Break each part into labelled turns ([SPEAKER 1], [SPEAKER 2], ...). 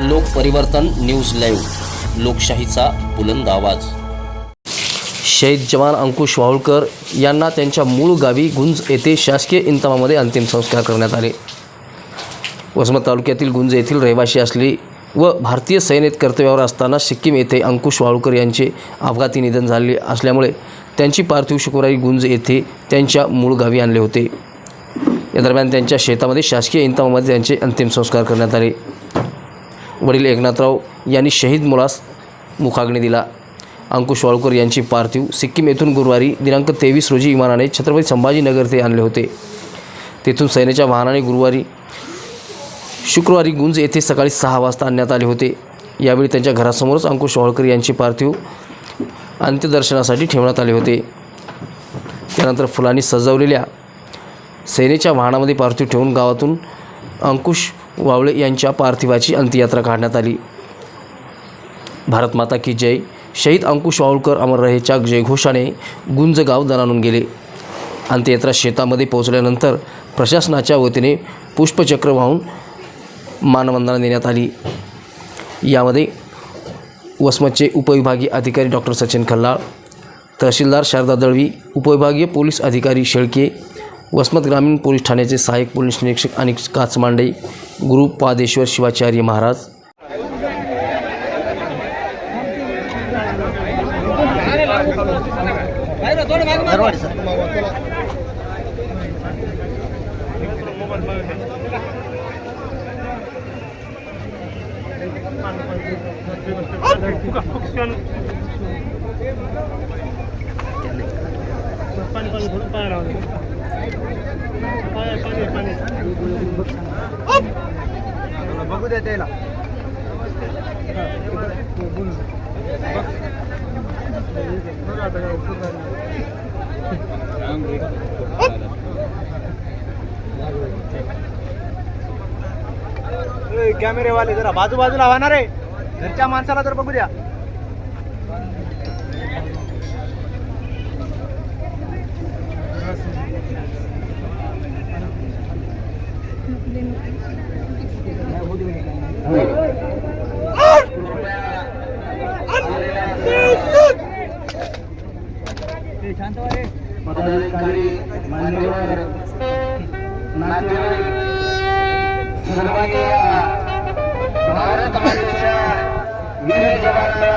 [SPEAKER 1] लोकपरिवर्तन news live. लोकशाहीचा बुलंद आवाज. शहीद जवान अंकुश वाहुळकर यांना त्यांच्या मूळ गावी गुंज येथे शासकीय इंतमामध्ये अंतिम संस्कार करण्यात आले. वसमत तालुक्यातील गुंज येथील रहिवासी असली व भारतीय सेनेत कर्तव्यावर असताना सिक्कीम येथे अंकुश वाळूकर यांचे अपघाती निधन झाले असल्यामुळे त्यांची पार्थिव शुक्रवारी गुंज येथे त्यांच्या मूळ गावी आणले होते. या दरम्यान त्यांच्या शेतामध्ये शासकीय इंतमामध्ये त्यांचे अंतिम संस्कार करण्यात आले. वडील एकनाथराव यांनी शहीद मुलास मुखाग्नी दिला. अंकुश वाळकर यांची पार्थिव सिक्कीम येथून गुरुवारी दिनांक तेवीस रोजी विमानाने छत्रपती संभाजीनगर ते आणले होते. तेथून सैन्याच्या वाहनाने गुरुवारी शुक्रवारी गुंज येथे सकाळी सहा वाजता आणण्यात आले होते. यावेळी त्यांच्या घरासमोरच अंकुश वाळकर यांची पार्थिव अंत्यदर्शनासाठी ठेवण्यात आले होते. त्यानंतर फुलांनी सजवलेल्या सेनेच्या वाहनामध्ये पार्थिव ठेवून गावातून अंकुश वावळे यांच्या पार्थिवाची अंत्ययात्रा काढण्यात आली. भारतमाता की जय शहीद अंकुश वावळकर अमर रहेच्या जयघोषाने गुंजगाव दणानून गेले. अंत्ययात्रा शेतामध्ये पोहोचल्यानंतर प्रशासनाच्या वतीने पुष्पचक्र वाहून मानवंदना देण्यात आली. यामध्ये वसमतचे उपविभागीय अधिकारी डॉक्टर सचिन खल्लाळ तहसीलदार शारदा दळवी उपविभागीय पोलीस अधिकारी शेळके वसमत ग्रामीण पोलीस ठाण्याचे सहाय्यक पोलीस निरीक्षक अनिक काचमांडे गुरु पादेश्वर शिवाचार्य महाराज.
[SPEAKER 2] बघू त्याला कॅमेरेवाले जरा बाजू बाजूला वाहणार. आहे घरच्या माणसाला तर बघू द्या.
[SPEAKER 3] पदाधिकारी मान्यवर नातेवाईक सर्वांनी या भारत मातेच्या वीर जवानाला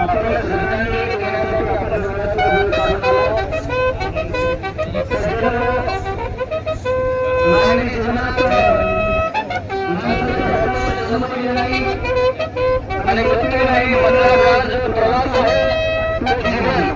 [SPEAKER 3] आपल्याला श्रद्धांजली देण्यासाठी आपण वेळाचा वेळ काढून आलो. सज्जनो, मानवी जीवनात माणसाच्या समजले नाही आणि गती नाही मधला काळ जो प्रवास आहे तो जीवन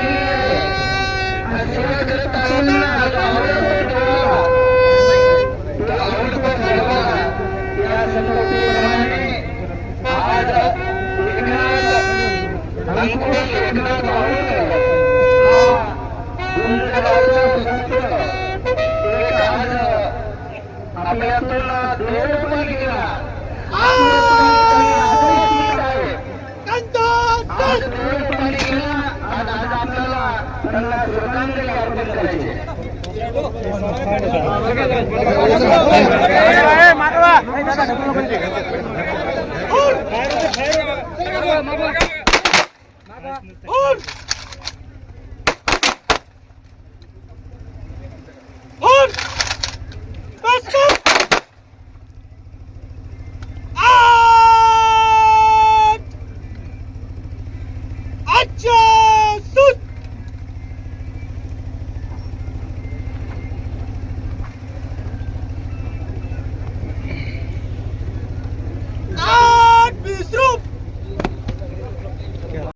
[SPEAKER 3] त्यांना श्रद्धांजली अर्पण करायची.